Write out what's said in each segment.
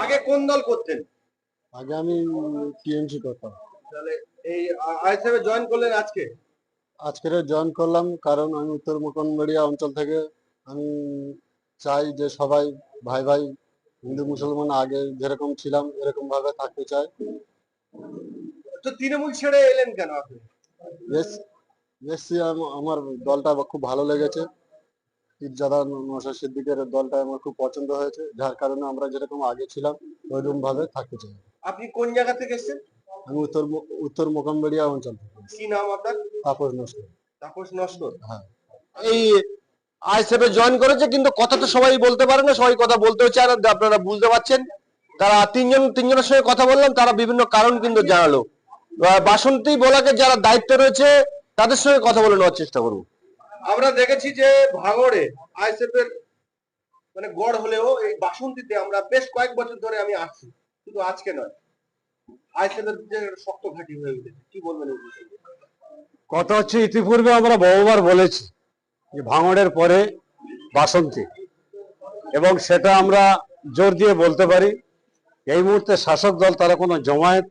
আগে কোন দল করতেন? আগে আমি টিএমসি করতাম। তাহলে এই জয়েন করলেন আজকে? জয়েন করলাম কারণ আমি উত্তর মুকনবাড়িয়া অঞ্চল থেকে আমি চাই যে সবাই ভাই ভাই হিন্দু মুসলমান আগে যেরকম ছিলাম এরকম ভাবে থাকতে চাই তো তৃণমূল ছেড়ে এলেন কেন আপনি? এস এসছি আমার দলটা খুব ভালো লেগেছে। পীরজাদা নশা সিদ্দিকের দলটা আমার খুব পছন্দ হয়েছে যার কারণে আমরা যেরকম আগে ছিলাম ওইরকম ভাবে থাকতে চাই। আপনি কোন জায়গা থেকে এসেছেন? আমি উত্তর উত্তর মোকামবেড়িয়া অঞ্চল থেকে। কি নাম আপনার? তাপস নস্কর। তাপস নস্কর। হ্যাঁ। এই এ জয়েন করেছে কিন্তু কথা তো সবাই বলতে পারে না সবাই কথা বলতে হচ্ছে আর আপনারা বুঝতে পারছেন। তারা তিনজন তিনজনের সঙ্গে কথা বললাম তারা বিভিন্ন কারণ কিন্তু জানালো। বাসন্তী বোলাকে যারা দায়িত্ব রয়েছে তাদের সঙ্গে কথা বলে নেওয়ার চেষ্টা করব আমরা দেখেছি যে ভাঙড়ে আইএসএফ এর মানে গড় হলেও এই বাসন্তীতে আমরা বেশ কয়েক বছর ধরে আমি আসছি শুধু আজকে নয়। আইএসএফ এর যে শক্ত ঘাঁটি হয়ে উঠেছে কি বলবেন কথা হচ্ছে ইতিপূর্বে আমরা বহুবার বলেছি ভাঙড়ের পরে বাসন্তী। এবং সেটা আমরা জোর দিয়ে বলতে পারি, এই মুহূর্তে শাসক দল তারা কোনো জমায়েত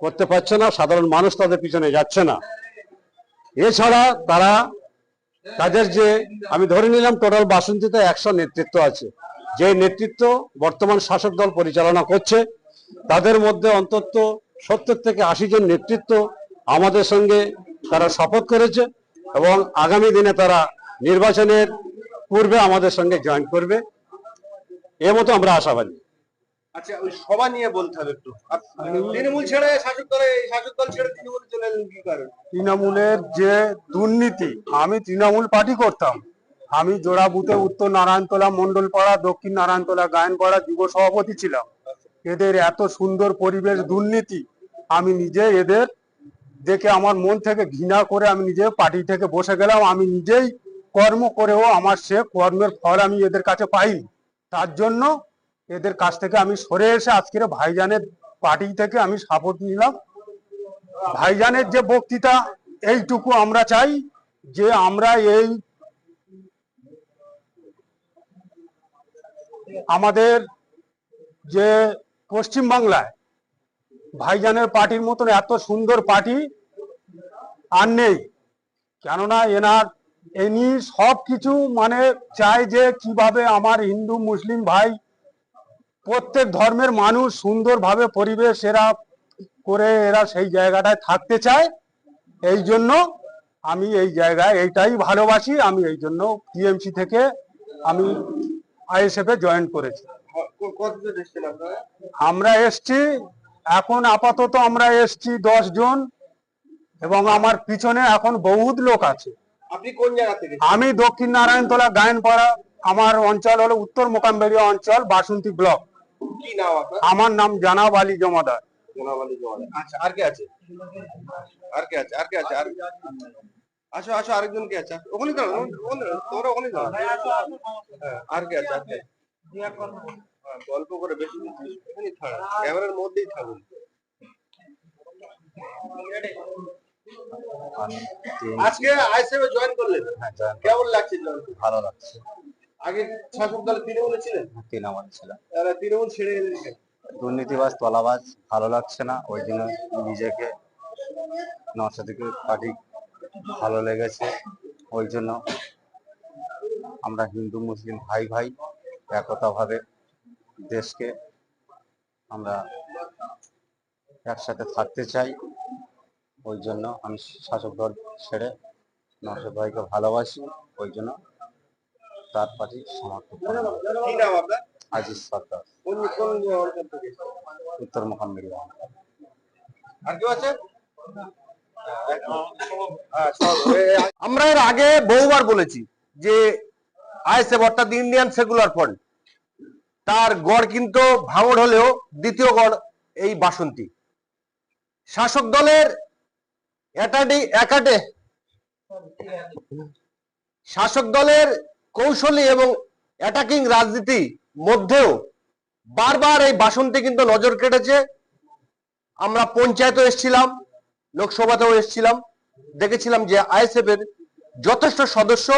করতে পারছে না, সাধারণ মানুষ তাদের পিছনে যাচ্ছে না। এছাড়া তারা তাদের যে, আমি ধরে নিলাম টোটাল বাসন্তীতে একশো নেতৃত্ব আছে। যে নেতৃত্ব বর্তমান শাসক দল পরিচালনা করছে, তাদের মধ্যে অন্তত সত্তর থেকে আশি জন নেতৃত্ব আমাদের সঙ্গে তারা শপথ করেছে। এবং আগামী দিনে তারা নির্বাচনের পূর্বে আমাদের সঙ্গে জয়েন করবে। এ মতো আমরা আশাবাদী। আচ্ছা ওই সভা নিয়ে বলতে হবে একটু। তৃণমূল ছেড়ে শাসক দলে শাসক দল ছেড়ে তৃণমূল চলে এলেন কি কারণ? তৃণমূলের যে দুর্নীতি আমি তৃণমূল পার্টি করতাম। আমি উত্তর নারায়ণতলা মন্ডলপাড়া দক্ষিণ নারায়ণতলা গায়নপাড়া যুব সভাপতি ছিলাম। এদের এত সুন্দর পরিবেশ দুর্নীতি আমি নিজে এদের দেখে আমার মন থেকে ঘৃণা করে আমি নিজে পার্টি থেকে বসে গেলাম। আমি নিজেই কর্ম করেও আমার সে কর্মের ফল আমি এদের কাছে পাইনি। তার জন্য এদের কাছ থেকে আমি সরে এসে আজকের ভাইজানের পার্টি থেকে আমি সাপোর্ট নিলাম। ভাইজানের যে বক্তৃতা, এইটুকু আমরা চাই যে আমরা এই আমাদের যে পশ্চিম বাংলায় ভাইজানের পার্টির মতন এত সুন্দর পার্টি আর নেই। কেননা এনার এনি সব কিছু মানে চায় যে কীভাবে আমার হিন্দু মুসলিম ভাই প্রত্যেক ধর্মের মানুষ সুন্দরভাবে পরিবেশ এরা করে এরা সেই জায়গাটায় থাকতে চায়। এই জন্য আমি এই জায়গায় এইটাই ভালোবাসি। আমি এই জন্য টিএমসি থেকে আমি আইএসএফ এ জয়েন করেছি। আমরা এসছি এখন আপাতত আমরা এসছি দশ জন এবং আমার পিছনে এখন বহুত লোক আছে। আপনি কোন জায়গা থেকে? আমি দক্ষিণ নারায়ণতলা গায়নপাড়া আমার অঞ্চল হলো উত্তর মোকামবেড়িয়া অঞ্চল বাসন্তী ব্লক। কি নাম আপনার? আমার নাম জানাব আলী জমাদার। জনাব আলী জওয়ান। আচ্ছা আর কে আছে? আর কে আছে? আর কে আছে? আর আসো আসো আরেকজন কে আছে? ওখানে দাঁড়াও ওখানে তোমরা ওখানে দাঁড়াও হ্যাঁ, আর কে আছে আর কে গল্প করে বেশি এখানেই থাকা ক্যামেরার মধ্যেই থাকুন। আজকে আইসিএফ জয়েন করলেন? কেমন লাগছে? ভালো লাগছে। আগে শাসক দলে তৃণমূলে ছিলেন? তৃণমূল ছিল তারা তৃণমূল ছেড়ে কেন? দুর্নীতিবাজ তলাবাজ ভালো লাগছে না। ওই জন্য নিজেকে নরসাদিকে পার্টি ভালো লেগেছে। ওই জন্য আমরা হিন্দু মুসলিম ভাই ভাই একতাভাবে দেশকে আমরা একসাথে থাকতে চাই। ওই জন্য আমি শাসক দল ছেড়ে নরসাদ ভাইকে ভালোবাসি। ওই জন্য তার পার্টি সমর্থন করি কি নাম আপনার? আজিজ সরকার। উত্তর মোকাম্বির আর কেউ আছে? আমরা এর আগে বহুবার বলেছি যে আইএসএফ অর্থাৎ ইন্ডিয়ান সেকুলার ফ্রন্ট তার গড় কিন্তু ভাঙড় হলেও দ্বিতীয় গড় এই বাসন্তী। শাসক দলের একাডি শাসক দলের কৌশলী এবং অ্যাটাকিং রাজনীতি মধ্যেও বারবার এই বাসন্তী কিন্তু নজর কেটেছে। আমরা পঞ্চায়েতও এসেছিলাম, লোকসভাতেও এসেছিলাম, দেখেছিলাম যে আইএসএফ এর যথেষ্ট সদস্য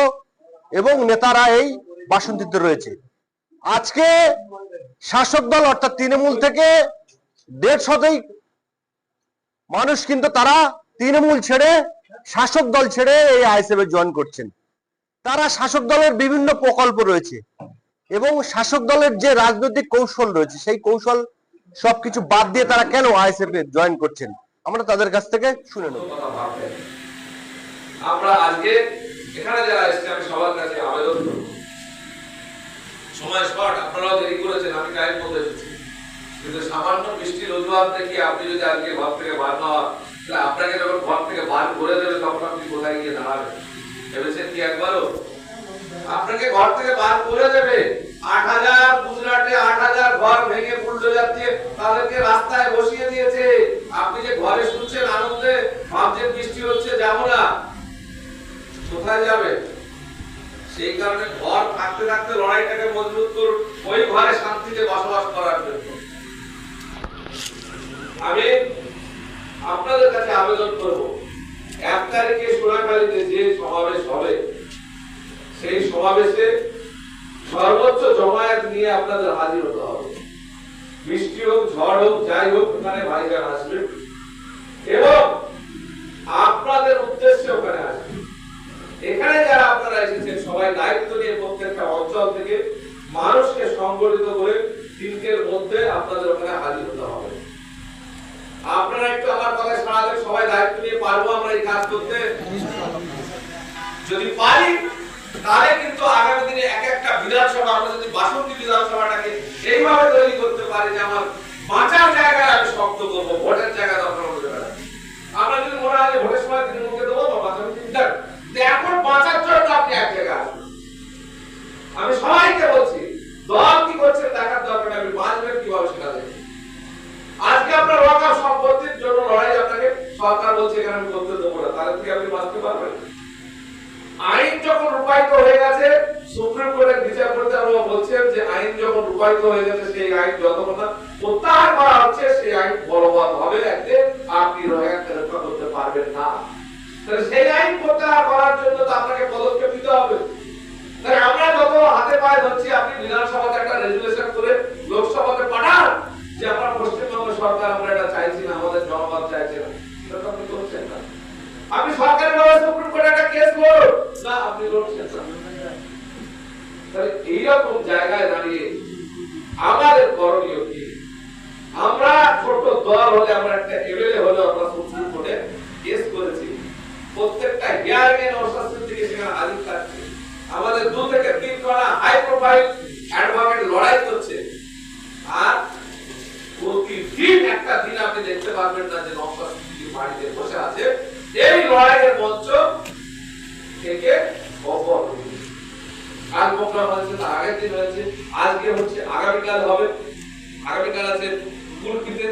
এবং নেতারা এই বাসন্তীতে রয়েছে। আজকে শাসক দল অর্থাৎ তৃণমূল থেকে দেড় শতাধিক মানুষ কিন্তু তারা তৃণমূল ছেড়ে শাসক দল ছেড়ে এই আইএসএফ এ জয়েন করছেন। তারা শাসক দলের বিভিন্ন প্রকল্প রয়েছে এবং শাসক দলের যে রাজনৈতিক কৌশল রয়েছে, সেই কৌশল সবকিছু বাদ দিয়ে তারা কেন আইএসএফ এ জয়েন করছেন? আমরা তাদের কাছ থেকে শুনে নেব। আমরা আজকে এখানে যারা এসেছে আমি সবার কাছে আবেদন করব সময় শর্ট আপনারাও দেরি করেছেন, আমি টাইম মতো এসেছি কিন্তু সামান্য বৃষ্টির অজুহাত দেখি আপনি যদি আজকে ঘর থেকে বার না হন, তাহলে আপনাকে যখন ঘর থেকে বার করে দেবে, তখন আপনি কোথায় গিয়ে দাঁড়াবেন? ভেবেছেন কি একবারও? আপনাকে ঘর থেকে বার করে দেবে। আট হাজার, গুজরাটে আট হাজার ঘর ভেঙে বুলডোজার দিয়ে তাদেরকে রাস্তায় বসিয়ে দিয়েছে। আপনি যে ঘরে শুনছেন আনন্দে, ভাবছেন বৃষ্টি হচ্ছে যাব না কোথায় যাবে সেই কারণে ঘর থাকতে থাকতে লড়াইটাকে মজবুত করুন ওই ঘরে শান্তিতে বসবাস করার জন্য। আমি আপনাদের কাছে আবেদন করব, এক তারিখে সোনাখালীতে যে সমাবেশ হবে, সেই সমাবেশে সর্বোচ্চ জমায়েত নিয়ে আপনাদের হাজির হতে হবে। বৃষ্টি হোক, ঝড় হোক, যাই হোক ওখানে ভাইজান আসবে। এবং আপনাদের উদ্দেশ্যে ওখানে আসবে। এখানে যারা আপনারা এসেছেন, সবাই দায়িত্ব নিয়ে প্রত্যেকটা অঞ্চল থেকে মানুষকে সংগঠিত করে তিনটের মধ্যে আপনাদের ওখানে হাজির হতে হবে। আপনারা একটু আমার কথা সাড়া দেন সবাই দায়িত্ব নিয়ে পারব আমরা এই কাজ করতে? যদি পারি, তাহলে কিন্তু আগামী দিনে এক একটা বিধানসভা আমরা যদি বাসন্তী বিধানসভাটাকে এইভাবে তৈরি করতে পারি যে আমার বাঁচার জায়গায় আমি শক্ত করব ভোটের জায়গায় দরকার হতে পারে আমরা যদি মনে হয় যে ভোটের সময় তৃণমূলকে দেবো বা বাঁচাতে দেন তো এখন বাঁচার জন্য আপনি এক জায়গায় আসুন আমি সবাইকে বলছি দল কি করছে দেখার দরকার নেই, আপনি বাঁচবেন কীভাবে সেটা দেখুন আজকে আপনার ওয়াকাফ সম্পত্তির জন্য লড়াই আপনাকে সরকার বলছে এখানে আমি করতে দেবো না তাহলে কি আপনি বাঁচতে পারবেন আইন যখন রূপায়িত হয়ে গেছে সুপ্রিম কোর্টের বিচারপতি আমরা বলছেন যে আইন যখন রূপায়িত হয়ে গেছে সেই আইন যতক্ষণ কথা প্রত্যাহার করা হচ্ছে, সেই আইন বলবৎ হবে একদিন আপনি রোহিঙ্গাকে রক্ষা করতে পারবেন না। তাহলে সেই আইন প্রত্যাহার করার জন্য তো আপনাকে পদক্ষেপ নিতে হবে। তাহলে আমরা যত হাতে পায়ে ধরছি, আপনি বিধানসভাতে একটা রেজুলেশন করে লোকসভাতে পাঠান যে আমরা পশ্চিমবঙ্গ সরকার আমরা এটা চাইছি না আমাদের জনগণ চাইছে না সেটা তো আপনি করছেন না আপনি সরকারি ভাবে সুপ্রিম কোর্টে একটা কেস করুন না আপনি লড়ছেন না তাহলে এইরকম জায়গায় দাঁড়িয়ে আমাদের করণীয় কি আমরা ছোট দল হলে আমরা একটা এমএলএ হলে আমরা সুপ্রিম কোর্টে কেস করেছি। প্রত্যেকটা হিয়ারিং এর অনুশাসন থেকে সেখানে হাজির থাকছে। আমাদের দু থেকে তিন খানা হাই প্রোফাইল অ্যাডভোকেট লড়াই করছে। আর প্রতিদিন একটা দিন আপনি দেখতে পারবেন না যে নকশা বাড়িতে বসে আছে। এই লড়াইয়ের মঞ্চ থেকে খবর আজ প্রোগ্রাম হয়েছে, তার আগের দিন হয়েছে। আজকে হচ্ছে, আগামীকাল হবে। আগামীকাল আছে কুলকিতে।